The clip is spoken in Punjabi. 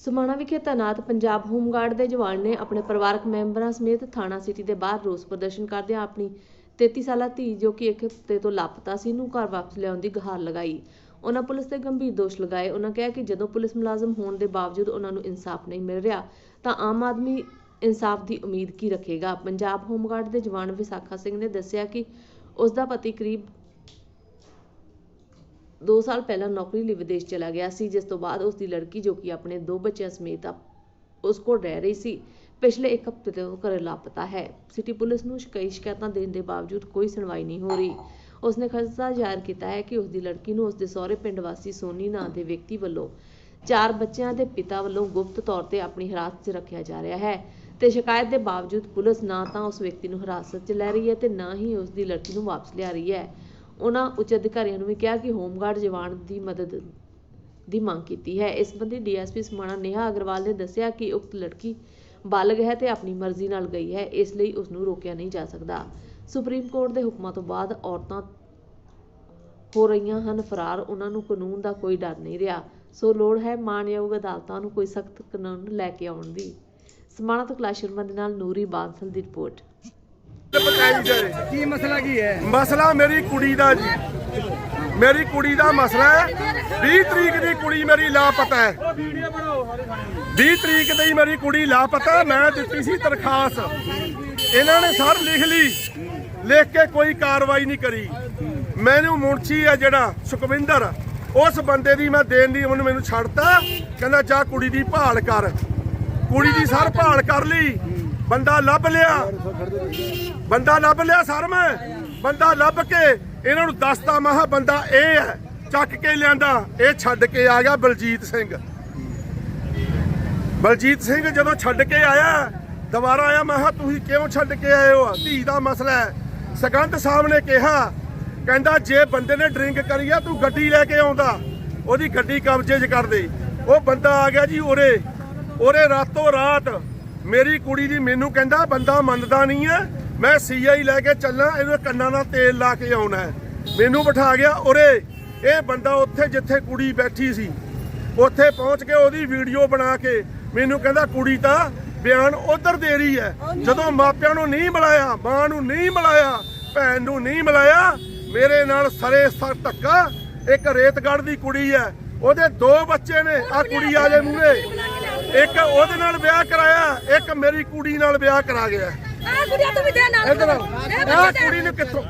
ਸਮਾਣਾ ਵਿਖੇ ਤੈਨਾਤ ਪੰਜਾਬ ਹੋਮਗਾਰਡ ਦੇ ਜਵਾਨ ਨੇ ਆਪਣੇ ਪਰਿਵਾਰਕ ਮੈਂਬਰਾਂ ਸਮੇਤ ਥਾਣਾ ਸਿਟੀ ਦੇ ਬਾਹਰ ਰੋਸ ਪ੍ਰਦਰਸ਼ਨ ਕਰਦਿਆਂ ਆਪਣੀ 33 ਸਾਲਾ ਧੀ, ਜੋ ਕਿ ਇੱਕ ਹਫ਼ਤੇ ਤੋਂ ਲਾਪਤਾ ਸੀ, ਨੂੰ ਘਰ ਵਾਪਸ ਲਿਆਉਣ ਦੀ ਗੁਹਾਰ ਲਗਾਈ। ਉਹਨਾਂ ਪੁਲਿਸ ਤੇ ਗੰਭੀਰ ਦੋਸ਼ ਲਗਾਏ। ਉਹਨਾਂ ਕਿਹਾ ਕਿ ਜਦੋਂ ਪੁਲਿਸ ਮੁਲਾਜ਼ਮ ਹੋਣ ਦੇ ਬਾਵਜੂਦ ਉਹਨਾਂ ਨੂੰ ਇਨਸਾਫ ਨਹੀਂ ਮਿਲ ਰਿਹਾ, ਤਾਂ ਆਮ ਆਦਮੀ ਇਨਸਾਫ ਦੀ ਉਮੀਦ ਕੀ ਰੱਖੇਗਾ? ਪੰਜਾਬ ਹੋਮਗਾਰਡ ਦੇ ਜਵਾਨ ਵਿਸਾਖਾ ਸਿੰਘ ਨੇ ਦੱਸਿਆ ਕਿ ਉਸ ਦਾ ਪਤੀ ਕਰੀਬ ਦੋ ਸਾਲ ਪਹਿਲਾਂ ਨੌਕਰੀ ਲਈ ਵਿਦੇਸ਼ ਚਲਾ ਗਿਆ ਸੀ, ਜਿਸ ਤੋਂ ਬਾਅਦ ਉਸ ਦੀ ਲੜਕੀ ਜੋ ਕਿ ਆਪਣੇ ਦੋ ਬੱਚਿਆਂ ਸਮੇਤ ਉਸ ਕੋਲ ਰਹਿ ਰਹੀ ਸੀ। ਪਿਛਲੇ ਇੱਕ ਹਫ਼ਤੇ ਤੋਂ ਘਰੇ ਲਾਪਤਾ ਹੈ। ਸਿਟੀ ਪੁਲਿਸ ਨੂੰ ਕਈ ਸ਼ਿਕਾਇਤਾਂ ਦੇਣ ਦੇ ਬਾਵਜੂਦ ਕੋਈ ਸੁਣਵਾਈ ਨਹੀਂ ਹੋ ਰਹੀ। ਉਸਨੇ ਖਸਤਾ ਜ਼ਾਹਰ ਕੀਤਾ ਹੈ ਕਿ ਉਸ ਦੀ ਲੜਕੀ ਨੂੰ ਉਸ ਦੇ ਸਹੁਰੇ ਪਿੰਡ ਵਾਸੀ ਸੋਨੀ ਨਾਂ ਦੇ ਵਿਅਕਤੀ ਵੱਲੋਂ ਚਾਰ ਬੱਚਿਆਂ ਦੇ ਪਿਤਾ ਵੱਲੋਂ ਗੁਪਤ ਤੌਰ ਤੇ ਆਪਣੀ ਹਿਰਾਸਤ 'ਚ ਰੱਖਿਆ ਜਾ ਰਿਹਾ ਹੈ ਤੇ ਸ਼ਿਕਾਇਤ ਦੇ ਬਾਵਜੂਦ ਪੁਲਿਸ ਨਾ ਤਾਂ ਉਸ ਵਿਅਕਤੀ ਨੂੰ ਹਿਰਾਸਤ 'ਚ ਲੈ ਰਹੀ ਹੈ ਤੇ ਨਾ ਹੀ ਉਸ ਦੀ ਲੜਕੀ ਨੂੰ ਵਾਪਸ ਲਿਆ ਰਹੀ ਹੈ। ਉਨ੍ਹਾਂ ਉੱਚ ਅਧਿਕਾਰੀਆਂ ਨੂੰ ਵੀ ਕਿਹਾ ਕਿ ਹੋਮਗਾਰਡ ਜਵਾਨ ਦੀ ਮਦਦ ਦੀ ਮੰਗ ਕੀਤੀ ਹੈ। ਇਸ ਸੰਬੰਧੀ ਡੀਐਸਪੀ ਸਮਾਣਾ ਨੇਹਾ ਅਗਰਵਾਲ ਨੇ ਦੱਸਿਆ ਕਿ ਉਕਤ ਲੜਕੀ ਬਾਲਗ ਹੈ ਤੇ ਆਪਣੀ ਮਰਜ਼ੀ ਨਾਲ ਗਈ ਹੈ, ਇਸ ਲਈ ਉਸ ਨੂੰ ਰੋਕਿਆ ਨਹੀਂ ਜਾ ਸਕਦਾ। ਸੁਪਰੀਮ ਕੋਰਟ ਦੇ ਹੁਕਮਾਂ ਤੋਂ ਬਾਅਦ ਔਰਤਾਂ ਹੋ ਰਹੀਆਂ ਹਨ ਫਰਾਰ, ਉਹਨਾਂ ਨੂੰ ਕਾਨੂੰਨ ਦਾ ਕੋਈ ਡਰ ਨਹੀਂ ਰਿਹਾ। ਸੋ ਲੋੜ ਹੈ ਮਾਨਯੋਗ ਅਦਾਲਤਾਂ ਨੂੰ ਕੋਈ ਸਖਤ ਕਾਨੂੰਨ ਲੈ ਕੇ ਆਉਣ ਦੀ। ਸਮਾਣਾ ਤੋਂ ਕੈਲਾਸ਼ ਸ਼ਰਮਾ ਦੇ ਨਾਲ ਨੂਰੀ ਬਾਂਸਲ ਦੀ ਰਿਪੋਰਟ। ਪਕਾਈ ਜਾਏ ਕੀ ਮਸਲਾ ਕੀ ਹੈ? ਮਸਲਾ ਮੇਰੀ ਕੁੜੀ ਦਾ ਜੀ। ਮੇਰੀ ਕੁੜੀ ਦਾ ਮਸਲਾ ਹੈ। 20 ਤਰੀਕ ਦੀ ਕੁੜੀ ਮੇਰੀ ਲਾਪਤਾ ਹੈ। 20 ਤਰੀਕ ਦੀ ਮੇਰੀ ਕੁੜੀ ਲਾਪਤਾ, ਮੈਂ ਦਿੱਤੀ ਸੀ ਦਰਖਾਸਤ ਇਹਨਾਂ ਨੇ ਸਰ ਲਿਖ ਲਈ। ਲਿਖ ਕੇ ਕੋਈ ਕਾਰਵਾਈ ਨਹੀਂ ਕਰੀ। ਮੈਨੂੰ ਮੁਨਸ਼ੀ ਆ ਜਿਹੜਾ, ਸੁਖਵਿੰਦਰ, ਉਸ ਬੰਦੇ ਦੀ ਮੈਂ ਦੇਣ ਦੀ ਉਹਨੇ ਮੈਨੂੰ ਛੱਡਤਾ। ਕਹਿੰਦਾ, ਜਾ ਕੁੜੀ ਦੀ ਭਾਲ ਕਰ। ਕੁੜੀ ਦੀ ਸਰ ਭਾਲ ਕਰ ਲਈ। ਬੰਦਾ ਲੱਭ ਲਿਆ। ਬੰਦਾ ਲੱਭ ਲਿਆ ਸਰ ਮੈਂ ਬੰਦਾ ਲੱਭ ਕੇ ਇਹਨਾਂ ਨੂੰ ਦੱਸਤਾ ਮਹਾ ਬੰਦਾ ਇਹ ਹੈ, ਚੱਕ ਕੇ ਲਿਆਂਦਾ, ਇਹ ਛੱਡ ਕੇ ਆ ਗਿਆ ਬਲਜੀਤ ਸਿੰਘ। ਬਲਜੀਤ ਸਿੰਘ ਜਦੋਂ ਛੱਡ ਕੇ ਆਇਆ, ਦੁਬਾਰਾ ਆਇਆ ਮਹਾ ਤੁਸੀਂ ਕਿਉਂ ਛੱਡ ਕੇ ਆਏ ਹੋ? ਧੀ ਦਾ ਮਸਲਾ ਹੈ। ਸਕੰਦ ਸਾਹਿਬ ਨੇ ਕਿਹਾ, ਕਹਿੰਦਾ, ਜੇ ਬੰਦੇ ਨੇ ਡਰਿੰਕ ਕਰੀ ਆ, ਤੂੰ ਗੱਡੀ ਲੈ ਕੇ ਆਉਂਦਾ। ਉਹਦੀ ਗੱਡੀ ਕਬਜ਼ੇ 'ਚ ਕਰ ਦੇ। ਉਹ ਬੰਦਾ ਆ ਗਿਆ ਜੀ ਉਰੇ। ਉਰੇ ਰਾਤੋਂ ਰਾਤ ਮੇਰੀ ਕੁੜੀ ਦੀ ਮੈਨੂੰ ਕਹਿੰਦਾ ਬੰਦਾ ਮੰਨਦਾ ਨਹੀਂ ਹੈ। ਮੈਂ ਸੀਆਈ ਲੈ ਕੇ ਚੱਲਾਂ ਇਹਦੇ ਕੰਨਾਂ ਨਾਲ ਤੇਲ ਲਾ ਕੇ ਆਉਣਾ ਹੈ। ਮੈਨੂੰ ਬਿਠਾ ਗਿਆ ਉਰੇ ਇਹ ਬੰਦਾ ਉੱਥੇ ਜਿੱਥੇ ਕੁੜੀ ਬੈਠੀ ਸੀ ਉੱਥੇ ਪਹੁੰਚ ਕੇ ਉਹਦੀ ਵੀਡੀਓ ਬਣਾ ਕੇ ਮੈਨੂੰ ਕਹਿੰਦਾ ਕੁੜੀ ਤਾਂ ਬਿਆਨ ਉਧਰ ਦੇ ਰਹੀ ਹੈ। ਜਦੋਂ ਮਾਪਿਆਂ ਨੂੰ ਨਹੀਂ ਮਿਲਾਇਆ ਮਾਂ ਨੂੰ ਨਹੀਂ ਮਿਲਾਇਆ ਭੈਣ ਨੂੰ ਨਹੀਂ ਮਿਲਾਇਆ ਮੇਰੇ ਨਾਲ ਸਰੇ ਸਰ ਧੱਕਾ ਇੱਕ ਰੇਤਗੜ੍ਹ ਦੀ ਕੁੜੀ ਹੈ ਉਹਦੇ ਦੋ ਬੱਚੇ ਨੇ ਆ ਕੁੜੀ ਆ ਜੇ ਮੂਹਰੇ। ਇੱਕ ਉਹਦੇ ਨਾਲ ਵਿਆਹ ਕਰਾਇਆ ਇੱਕ ਮੇਰੀ ਕੁੜੀ ਨਾਲ ਵਿਆਹ ਕਰਾ ਗਿਆ। ਆ ਕੁੜੀਆਂ ਤੂੰ ਵੀ ਦੇ ਨਾਲ ਇਧਰ ਆ। ਕੁੜੀ ਨੂੰ ਕਿੱਥੋਂ?